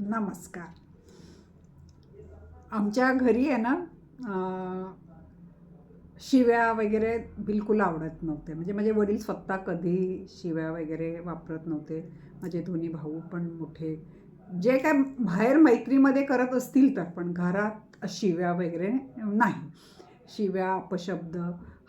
नमस्कार. आमच्या घरी आहे ना शिव्या वगैरे बिलकुल आवडत नव्हते. म्हणजे माझे वडील स्वतः कधी शिव्या वगैरे वापरत नव्हते. माझे दोन्ही भाऊ पण मोठे. जे काय बाहेर मैत्रीमध्ये करत असतील तर पण घरात शिव्या वगैरे नाही. शिव्या अपशब्द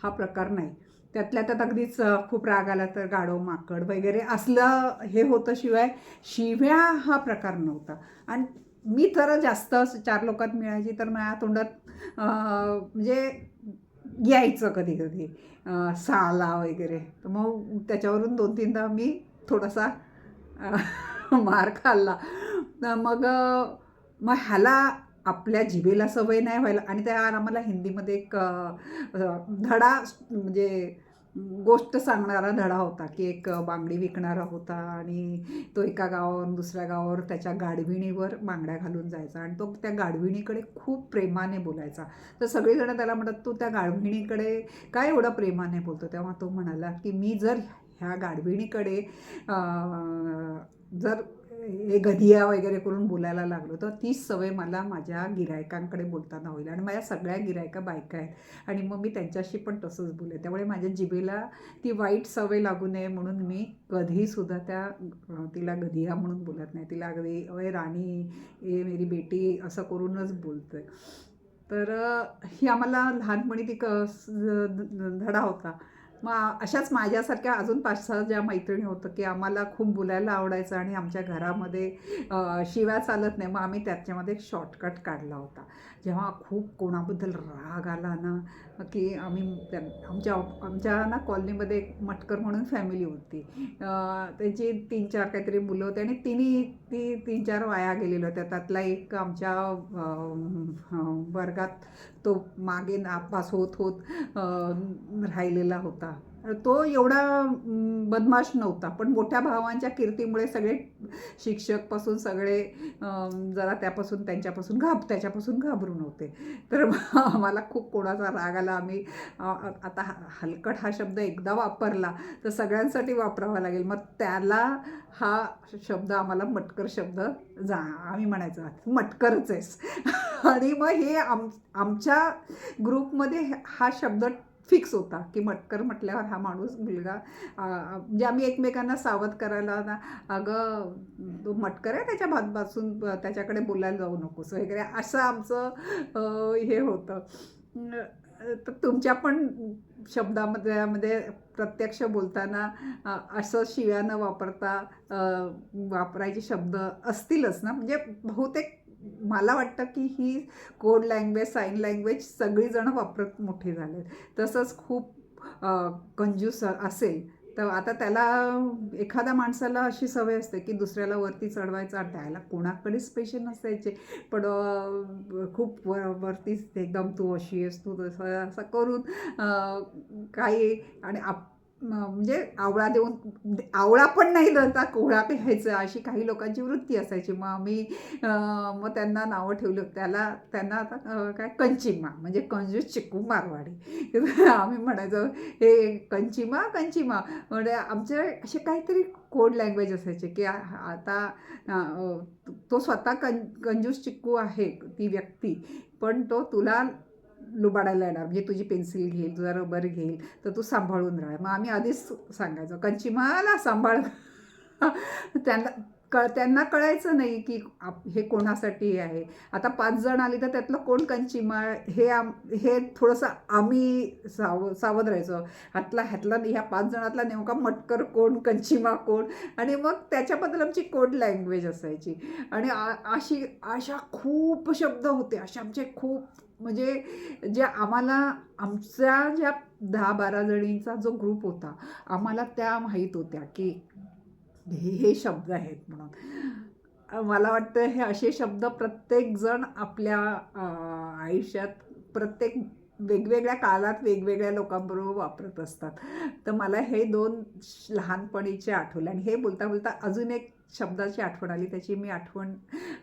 हा प्रकार नाही. त्यातल्या त्यात अगदीच खूप राग आला तर गाडो माकड वगैरे असलं हे होतं शिवाय शिव्या हा प्रकार नव्हता. आणि मी तर जास्त असं चार लोकात मिळायची तर माझ्या तोंडात म्हणजे यायचं कधी कधी साला वगैरे. तर मग त्याच्यावरून दोन तीनदा मी थोडासा मार खाल्ला. तर मग मग ह्याला आपल्या जिभेला सवय नाही व्हायला. आणि त्या आम्हाला हिंदीमध्ये एक धडा म्हणजे गोष्ट सांगणारा धडा होता की एक बांगडी विकणारा होता आणि तो एका गावावरून दुसऱ्या गावावर त्याच्या गाडविणीवर बांगड्या घालून जायचा आणि तो त्या गाडविणीकडे खूप प्रेमाने बोलायचा. तर सगळेजण त्याला म्हणत तू त्या गाडविणीकडे काय एवढं प्रेमाने बोलतो? तेव्हा तो म्हणाला की मी जर ह्या गाडविणीकडे जर हे गधिया वगैरे करून बोलायला लागलो. तर तीच सवय मला माझ्या गिरायकांकडे बोलताना होईल आणि माझ्या सगळ्या गिरायका बायका आहेत. आणि मग मी त्यांच्याशी पण तसंच बोले त्यामुळे माझ्या जिभेला ती वाईट सवय लागू नये म्हणून मी कधीसुद्धा त्या तिला गधिया म्हणून बोलत नाही. तिला अगदी अय राणी ए मेरी बेटी असं करूनच बोलतोय तर ही आम्हाला लहानपणी ती क धडा होता. मग अशाच माझ्यासारख्या अजून पाच सहा ज्या मैत्रिणी होतं की आम्हाला खूप बोलायला आवडायचं आणि आमच्या घरामध्ये शिव्या चालत नाही. मग आम्ही त्याच्यामध्ये एक शॉर्टकट काढला होता. जेव्हा खूप कोणाबद्दल राग आला ना की आम्ही आमच्या आमच्या ना कॉलनीमध्ये एक मटकर म्हणून फॅमिली होती. त्याची त्यांची तीन चार काहीतरी मुलं होती आणि तिन्ही ती तीन चार वाया गेलेल्या होत्या. त्यातला एक आमच्या वर्गात तो मागे नापास होत होत राहिलेला होता. तो एवढा बदमाश नव्हता. पण मोठ्या भावांच्या कीर्तीमुळे सगळे शिक्षकपासून सगळे जरा त्यापासून त्यांच्यापासून घाब त्याच्यापासून घाबरून होते. तर मग आम्हाला खूप कोणाचा राग आला. आम्ही आता हलकट हा शब्द एकदा वापरला तर सगळ्यांसाठी वापरावा लागेल. मग त्याला हा शब्द आम्हाला मटकर शब्द जा आम्ही म्हणायचं मटकरच आहेस. आणि मग हे आम आमच्या ग्रुपमध्ये हा शब्द फिक्स होता की मटकर म्हटल्यावर हा माणूस मुलगा म्हणजे आम्ही एकमेकांना सावध करायला ना अगं तो मटकर आहे त्याच्या भातपासून त्याच्याकडे बोलायला जाऊ नकोस वगैरे असं आमचं हे होतं. तर तुमच्या पण शब्दामध्ये मध्ये प्रत्यक्ष बोलताना असं शिव्या न वापरता वापरायचे शब्द असतीलच ना? म्हणजे बहुतेक मला वाटतं की ही कोड लँग्वेज साईन लँग्वेज सगळीजणं वापरत मोठी झाले तसंच खूप कंजूस असेल तर आता त्याला एखाद्या माणसाला अशी सवय असते की दुसऱ्याला वरती चढवायचा त्याला कोणाकडेच पैसे नसायचे. पण खूप वर वरतीच एकदम तू अशी आहेस तू तसं असं करून काही आणि आप म्हणजे आवळा देऊन आवळा पण नाही देता कोहळा प्यायचं अशी काही लोकांची वृत्ती असायची. मग आम्ही मग त्यांना नावं ठेवली त्याला त्यांना आता काय कंचिमा म्हणजे कंजूस चिक्कू मारवाडी. आम्ही म्हणायचो हे कंचिमा कंचिमा. म्हणजे आमचे असे काहीतरी कोड लँग्वेज असायचे की आता तो स्वतः कं कंजूस चिक्कू आहे ती व्यक्ती पण तो तुला लुबाडायला येणार. म्हणजे तुझी पेन्सिल घेईल तुझा रबर घेईल तर तू सांभाळून राहा. मग आम्ही आधीच सांगायचो कंचिमाला सांभाळ. त्यांना क त्यांना कळायचं नाही की आप हे कोणासाठी आहे. आता पाच जण आली तर त्यातलं कोण कंचिमा हे आम हे थोडंसं आम्ही साव सावध राहायचो. ह्यातला ह्यातला ह्या पाच जणातला नेमका मटकर कोण कंचिमा कोण? आणि मग त्याच्याबद्दल आमची कोड लँग्वेज असायची. आणि अशी अशा खूप शब्द होते. अशा आमचे खूप म्हणजे जे आम्हाला आमच्या ज्या दहा बारा जणींचा जो ग्रुप होता आम्हाला त्या माहीत होत्या की हे हे शब्द आहेत म्हणून. मला वाटतं हे असे शब्द प्रत्येकजण आपल्या आयुष्यात प्रत्येक वेगवेगळ्या काळात वेगवेगळ्या लोकांबरोबर वापरत असतात. तर मला हे दोन श- लहानपणीचे आठवले आणि हे बोलता बोलता अजून एक शब्दाची आठवण आली. त्याची मी आठवण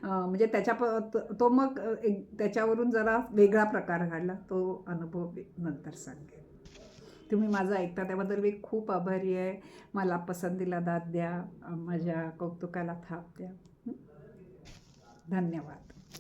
म्हणजे त्याच्या प त- तो मग एक त्याच्यावरून जरा वेगळा प्रकार घडला. तो अनुभव नंतर सांगेन. तुम्ही माझं ऐकता त्याबद्दल मी खूप आभारी आहे. मला पसंतीला दाद द्या माझ्या कौतुकाला थाप द्या. धन्यवाद.